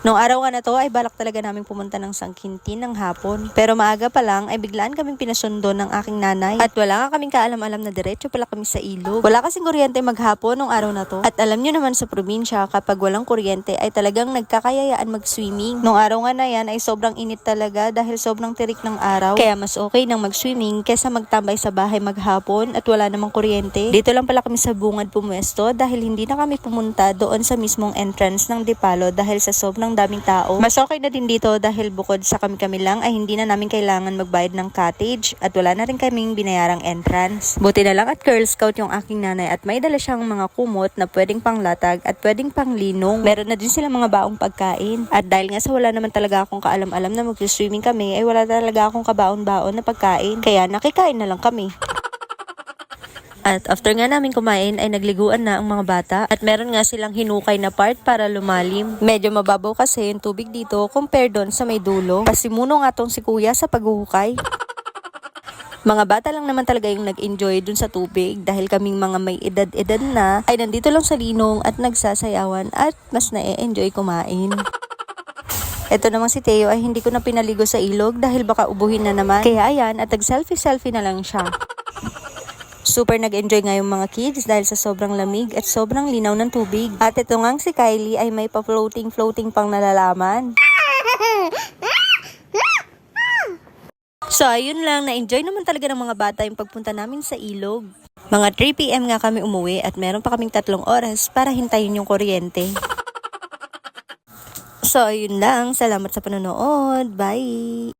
Noong araw nga na to ay balak talaga namin pumunta ng Sangkintin ng hapon. Pero maaga pa lang ay biglaan kaming pinasundo ng aking nanay. At wala nga kaming kaalam-alam na diretso pala kami sa ilog. Wala kasing kuryente maghapon noong araw na to. At alam nyo naman sa probinsya kapag walang kuryente ay talagang nagkakayayaan mag-swimming. Noong araw nga na yan ay sobrang init talaga dahil sobrang tirik ng araw. Kaya mas okay nang mag-swimming kesa magtambay sa bahay maghapon at wala namang kuryente. Dito lang pala kami sa bungad pumuesto dahil hindi na kami pumunta doon sa mismong entrance ng Dipalo dahil sa sobrang daming tao. Mas okay na din dito dahil bukod sa kami-kami lang ay hindi na namin kailangan magbayad ng cottage at wala na rin kaming binayarang entrance. Buti na lang at Girl Scout yung aking nanay at may dala siyang mga kumot na pwedeng panglatag at pwedeng panglinong. Meron na din sila mga baong pagkain. At dahil nga sa wala naman talaga akong kaalam-alam na mag-swimming kami ay wala talaga akong kabaon-baon na pagkain. Kaya nakikain na lang kami. At after nga namin kumain ay nagliguan na ang mga bata at meron nga silang hinukay na part para lumalim. Medyo mababaw kasi yung tubig dito compare doon sa may dulo. Pasimuno nga tong si kuya sa paghuhukay. Mga bata lang naman talaga yung nag-enjoy dun sa tubig dahil kaming mga may edad-edad na ay nandito lang sa linong at nagsasayawan at mas na-enjoy kumain. Ito namang si Teo ay hindi ko na pinaligo sa ilog dahil baka ubuhin na naman. Kaya ayan at nag-selfie-selfie na lang siya. Super nag-enjoy nga yung mga kids dahil sa sobrang lamig at sobrang linaw ng tubig. At ito nga si Kylie ay may pa-floating-floating pang nalalaman. So ayun lang, na-enjoy naman talaga ng mga bata yung pagpunta namin sa ilog. Mga 3pm nga kami umuwi at meron pa kaming tatlong oras para hintayin yung kuryente. So ayun lang, salamat sa panonood. Bye!